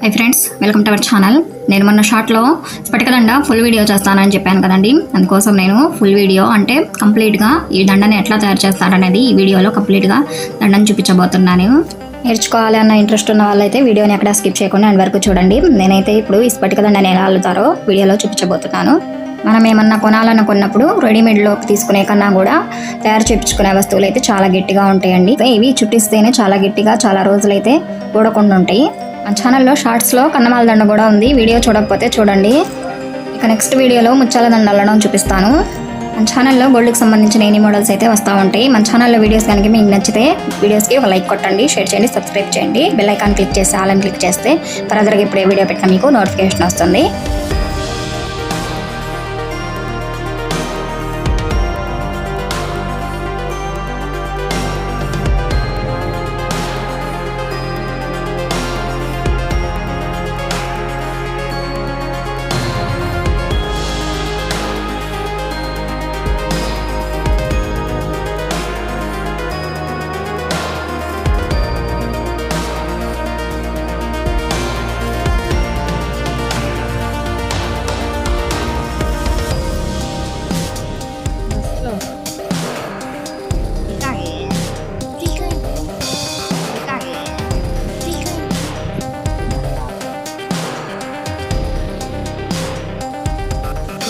Hi friends welcome to our channel నేను మొన్న షార్ట్లో స్పటికదండ ఫుల్ వీడియో చేస్తానని చెప్పాను కదండి. అందుకోసం నేను ఫుల్ వీడియో అంటే కంప్లీట్గా ఈ దండని ఎట్లా తయారు చేస్తారనేది ఈ వీడియోలో కంప్లీట్గా దండని చూపించబోతున్నాను. నేర్చుకోవాలి అన్న ఇంట్రెస్ట్ ఉన్న వాళ్ళైతే వీడియోని ఎక్కడ స్కిప్ చేయకుండా అండ్ వరకు చూడండి. నేనైతే ఇప్పుడు ఈ స్పటికదండని ఎలా అల్లుతారో వీడియోలో చూపించబోతున్నాను. మనం ఏమన్నా కొనాలనుకున్నప్పుడు రెడీమేడ్లోకి తీసుకునే కన్నా కూడా తయారు చేయించుకునే వస్తువులు అయితే చాలా గట్టిగా ఉంటాయండి. ఇవి చుట్టిస్తేనే చాలా గట్టిగా చాలా రోజులైతే ఊడకుండా ఉంటాయి. మన ఛానల్లో షార్ట్స్లో కన్నమాల దండ కూడా ఉంది. వీడియో చూడకపోతే చూడండి. ఇక నెక్స్ట్ వీడియోలో ముచ్చాల దండ అల్లడం చూపిస్తాను. మన ఛానల్లో గోల్డ్కి సంబంధించిన ఎన్ని మోడల్స్ అయితే వస్తూ ఉంటాయి. మన ఛానల్లో వీడియోస్ కనుక మీకు నచ్చితే వీడియోస్కి ఒక లైక్ కొట్టండి షేర్ చేయండి సబ్స్క్రైబ్ చేయండి. బెల్ ఐకాన్ క్లిక్ చేసి ఆల్ అని క్లిక్ చేస్తే ఫర్దర్గా ఇప్పుడు ఏ వీడియో పెట్టినా మీకు నోటిఫికేషన్ వస్తుంది.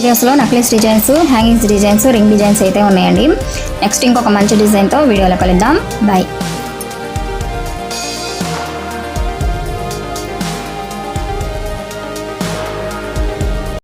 వీడియోస్లో necklace designs hangings designs ring designs అయితే ఉన్నాయండి. నెక్స్ట్ ఇంకొక మంచి డిజైన్తో వీడియోలో కలుద్దాం. బాయ్